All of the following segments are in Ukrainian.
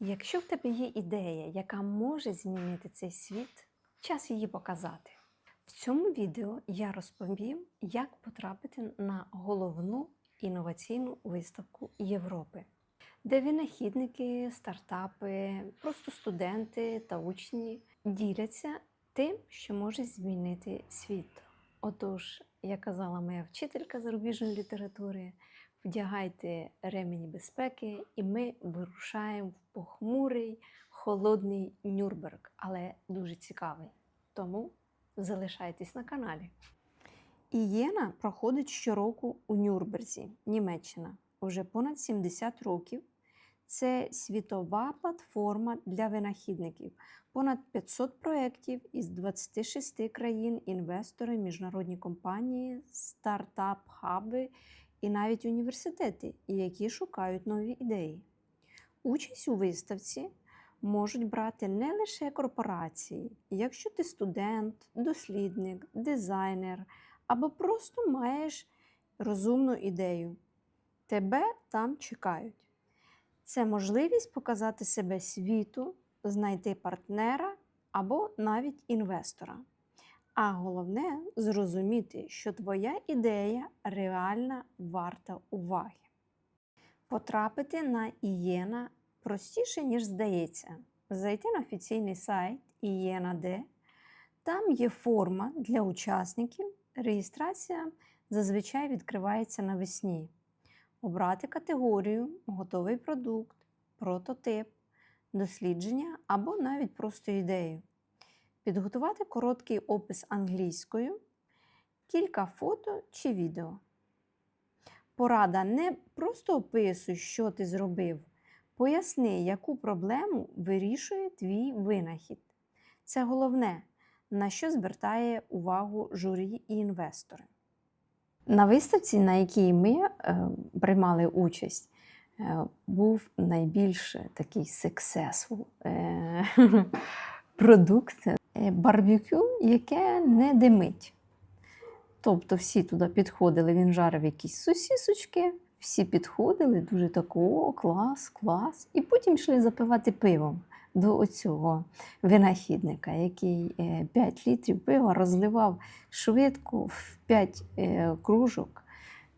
Якщо в тебе є ідея, яка може змінити цей світ, час її показати. В цьому відео я розповім, як потрапити на головну інноваційну виставку Європи, де винахідники, стартапи, просто студенти та учні діляться тим, що може змінити світ. Отож, як казала моя вчителька зарубіжної літератури, вдягайте ремені безпеки, і ми вирушаємо в похмурий, холодний Нюрнберг, але дуже цікавий. Тому залишайтесь на каналі. Ієна проходить щороку у Нюрнберзі, Німеччина, уже понад 70 років. Це світова платформа для винахідників. Понад 500 проєктів із 26 країн, інвестори, міжнародні компанії, стартап-хаби і навіть університети, які шукають нові ідеї. Участь у виставці можуть брати не лише корпорації, якщо ти студент, дослідник, дизайнер або просто маєш розумну ідею. Тебе там чекають. Це можливість показати себе світу, знайти партнера або навіть інвестора. А головне зрозуміти, що твоя ідея реально варта уваги. Потрапити на Ієна простіше, ніж здається. Зайти на офіційний сайт Ієна.Д. Там є форма для учасників. Реєстрація зазвичай відкривається навесні. Обрати категорію, готовий продукт, прототип, дослідження або навіть просто ідею. Підготувати короткий опис англійською, кілька фото чи відео. Порада не просто описуй, що ти зробив. Поясни, яку проблему вирішує твій винахід. Це головне, на що звертає увагу журі і інвестори. На виставці, на якій ми е, приймали участь, е, був найбільш такий successful е, продукт барбекю, яке не димить. Тобто всі туди підходили, він жарив якісь сосісочки, всі підходили, дуже так, о, клас, клас. І потім йшли запивати пивом до оцього винахідника, який 5 літрів пива розливав швидко в 5 кружок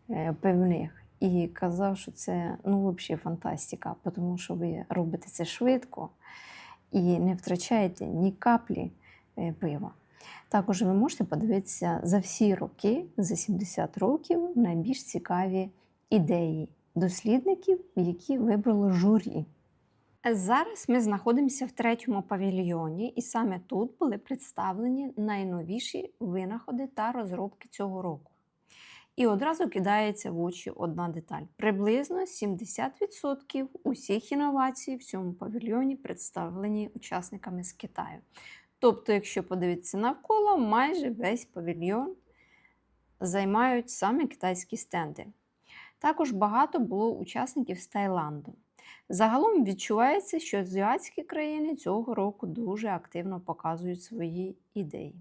е, пивних. І казав, що це ну, взагалі фантастика, тому що ви робите це швидко і не втрачаєте ні каплі е, пива. Також ви можете подивитися за всі роки, за 70 років, найбільш цікаві ідеї дослідників, які вибрало журі. Зараз ми знаходимося в третьому павільйоні, і саме тут були представлені найновіші винаходи та розробки цього року. І одразу кидається в очі одна деталь. Приблизно 70% усіх інновацій в цьому павільйоні представлені учасниками з Китаю. Тобто, якщо подивитися навколо, майже весь павільйон займають саме китайські стенди. Також багато було учасників з Таїланду. Загалом відчувається, що азіатські країни цього року дуже активно показують свої ідеї.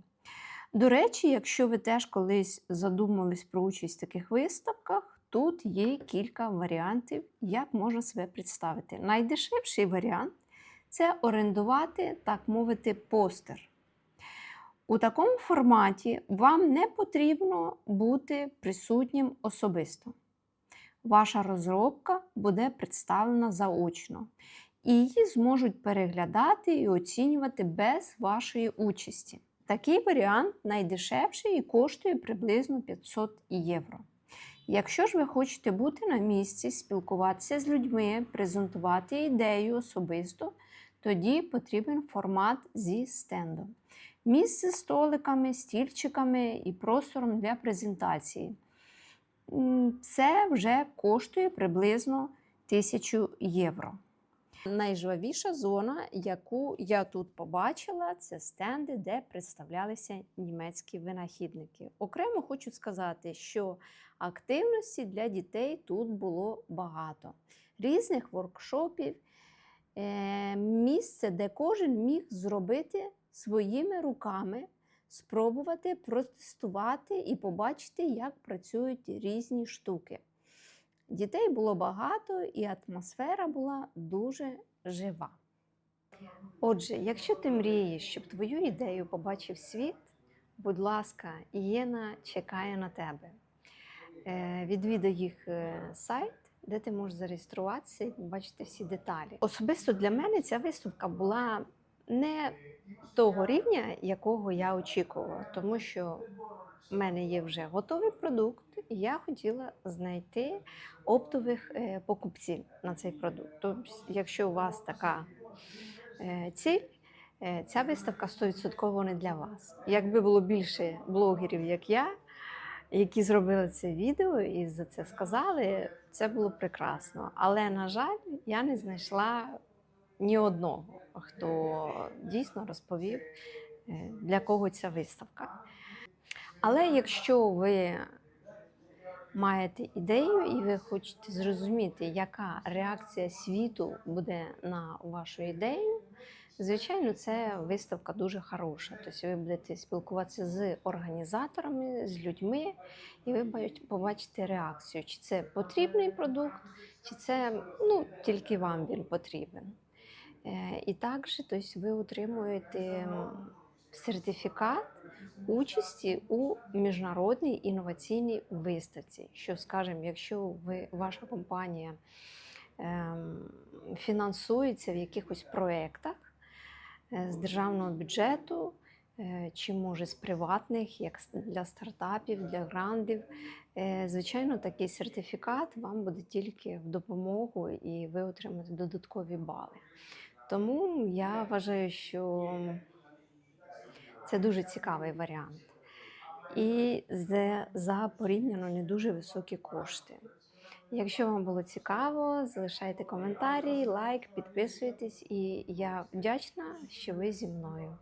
До речі, якщо ви теж колись задумувались про участь в таких виставках, тут є кілька варіантів, як можна себе представити. Найдешевший варіант це орендувати, так мовити, постер. У такому форматі вам не потрібно бути присутнім особисто. Ваша розробка буде представлена заочно, і її зможуть переглядати і оцінювати без вашої участі. Такий варіант найдешевший і коштує приблизно 500 євро. Якщо ж ви хочете бути на місці, спілкуватися з людьми, презентувати ідею особисто, тоді потрібен формат зі стендом. Місце з столиками, стільчиками і простором для презентації. Це вже коштує приблизно 1000 євро. Найжвавіша зона, яку я тут побачила, це стенди, де представлялися німецькі винахідники. Окремо хочу сказати, що активності для дітей тут було багато, різних воркшопів, місце, де кожен міг зробити своїми руками, спробувати протестувати і побачити, як працюють різні штуки. Дітей було багато, і атмосфера була дуже жива. Отже, якщо ти мрієш, щоб твою ідею побачив світ, будь ласка, Ієна чекає на тебе. Е, Відвідай їх е, сайт, де ти можеш зареєструватися і побачити всі деталі. Особисто для мене ця виставка була не того рівня, якого я очікувала, тому що в мене є вже готовий продукт, і я хотіла знайти оптових е, покупців на цей продукт. Тобто, якщо у вас така е, ціль, е, ця виставка 100% не для вас. Якби було більше блогерів, як я, які зробили це відео і за це сказали, це було прекрасно. Але, на жаль, я не знайшла ні одного, хто дійсно розповів, е, для кого ця виставка. Але якщо ви маєте ідею і ви хочете зрозуміти, яка реакція світу буде на вашу ідею, звичайно, це виставка дуже хороша. Тобто ви будете спілкуватися з організаторами, з людьми, і ви побачите реакцію, чи це потрібний продукт, чи це ну, тільки вам він потрібен. Е, І також тобто, ви отримуєте сертифікат участі у міжнародній інноваційній виставці. Що, скажімо, якщо ви, ваша компанія ем, фінансується в якихось проєктах з державного бюджету, е, чи може з приватних, як для стартапів, для грандів, е, звичайно, такий сертифікат вам буде тільки в допомогу і ви отримаєте додаткові бали. Тому я вважаю, що це дуже цікавий варіант. І за порівняно не дуже високі кошти. Якщо вам було цікаво, залишайте коментарі, лайк, підписуйтесь, і я вдячна, що ви зі мною.